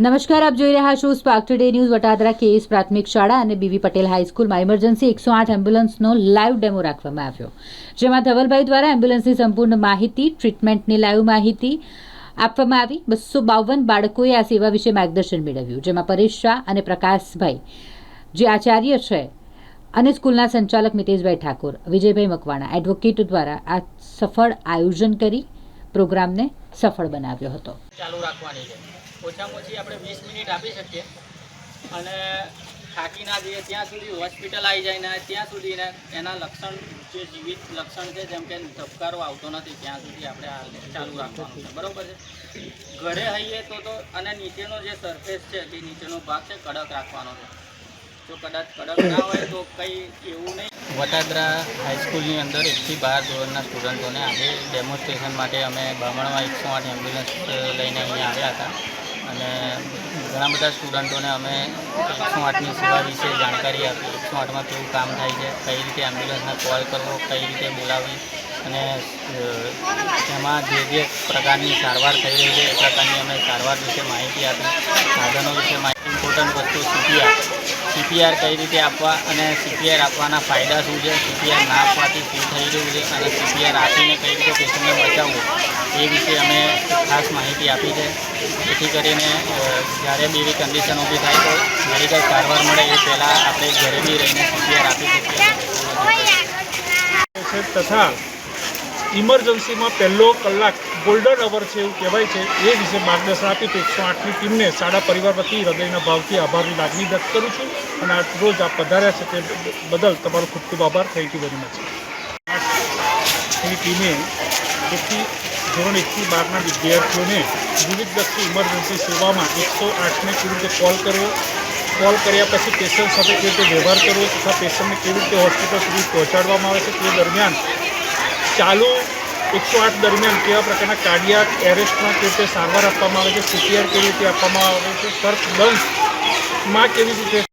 નમસ્કાર, આપ જોઈ રહ્યા છો Spark today news Vatadara KS પ્રાથમિક શાળા અને બીવી પટેલ હાઈસ્કૂલમાં ઇમરજન્સી એકસો આઠ એમ્બ્યુલન્સનો લાઈવ ડેમો રાખવામાં આવ્યો. જેમાં ધવલભાઈ દ્વારા એમ્બ્યુલન્સની સંપૂર્ણ માહિતી ટ્રીટમેન્ટની લાઈવ માહિતી આપવામાં આવી. બસો બાવન બાળકોએ આ સેવા વિશે માર્ગદર્શન મેળવ્યું, જેમાં પરેશ શાહ અને પ્રકાશભાઈ જે આચાર્ય છે અને સ્કૂલના સંચાલક મિતેશભાઈ ઠાકોર, વિજયભાઈ મકવાણા એડવોકેટ દ્વારા આ સફળ આયોજન કરી પ્રોગ્રામને સફળ બનાવ્યો હતો. ચાલુ રાખવાની છે. ઓછામાં ઓછી આપણે વીસ મિનિટ આપી શકીએ. અને થાકી ના જઈએ ત્યાં સુધી હોસ્પિટલ આવી જાય ને ત્યાં સુધી એના લક્ષણ, જે જીવિત લક્ષણ છે, જેમ કે ધબકારો આવતો નથી, ત્યાં સુધી આપણે આ ચાલુ રાખવાનું છે. બરાબર છે? ઘરે હઈએ તો તો અને નીચેનો જે સરફેસ છે તે નીચેનો ભાગ છે, કડક રાખવાનો છે. જો કદાચ કડક ના હોય તો કંઈ એવું નહીં. વટાદરા હાઈસ્કૂલની અંદર એકથી બાર ધોરણના સ્ટુડન્ટોને આજે ડેમોન્સ્ટ્રેશન માટે અમે બામણમાં એકસો આઠ એમ્બ્યુલન્સ લઈને અહીંયા આવ્યા હતા. અને ઘણા બધા સ્ટુડન્ટોને અમે એકસો આઠની સેવા વિશે જાણકારી આપી. એકસો આઠમાં કેવું કામ થાય છે, કઈ રીતે એમ્બ્યુલન્સને કોલ કરવો, કઈ રીતે બોલાવવી અને તેમાં જે જે પ્રકારની સારવાર થઈ રહી છે, એ પ્રકારની અમે સારવાર વિશે માહિતી આપી, સાધનો વિશે માહિતી ઇમ્પોર્ટન્ટ વસ્તુ સીપીઆર સીપીઆર કઈ રીતે આપવા અને સીપીઆર આપવાના ફાયદા શું છે? સીપીઆર ના આપવાથી શું થઈ રહ્યું છે? અને સીપીઆર આપીને કઈ રીતે પેશન્ટને બચાવવું? એ વિશે અમે ખાસ માહિતી આપી છે. જેથી કરીને જ્યારે બી એવી કન્ડિશન ઊભી થાય તો મેડિકલ સારવાર મળે એ પહેલાં આપણે ઘરે બી રહીને સીપીઆર આપી શકીએ તથા ઇમરજન્સીમાં પહેલો કલાક ગોલ્ડન અવર છે એવું કહેવાય છે. એ વિશે માર્ગદર્શન આપી તો એકસો આઠની ટીમને શાળા પરિવાર વતી હૃદયના ભાવથી આભારની લાગણી વ્યક્ત કરું છું અને આજ રોજ આપ પધાર્યા છે તે બદલ તમારો ખૂબ ખૂબ આભાર. થેન્ક યુ વેરી મચની ટીમે એકથી, ધોરણ એકથી બારના વિદ્યાર્થીઓને વિવિધ લક્ષી ઇમરજન્સી સેવામાં એકસો આઠને કેવી રીતે કોલ કરવો કોલ કર્યા પછી પેશન્ટ સાથે કેવી રીતે વ્યવહાર કરવો તથા પેશન્ટને કેવી રીતે હોસ્પિટલ સુધી પહોંચાડવામાં આવે છે? તે દરમિયાન ચાલુ એકસો આઠ દરમિયાન કેવા પ્રકારના કાર્ડિયાક એરેસ્ટમાં કેવી રીતે સારવાર આપવામાં આવે છે સીપીઆર કેવી રીતે આપવામાં આવે છે, સર્ચ બંધમાં કેવી રીતે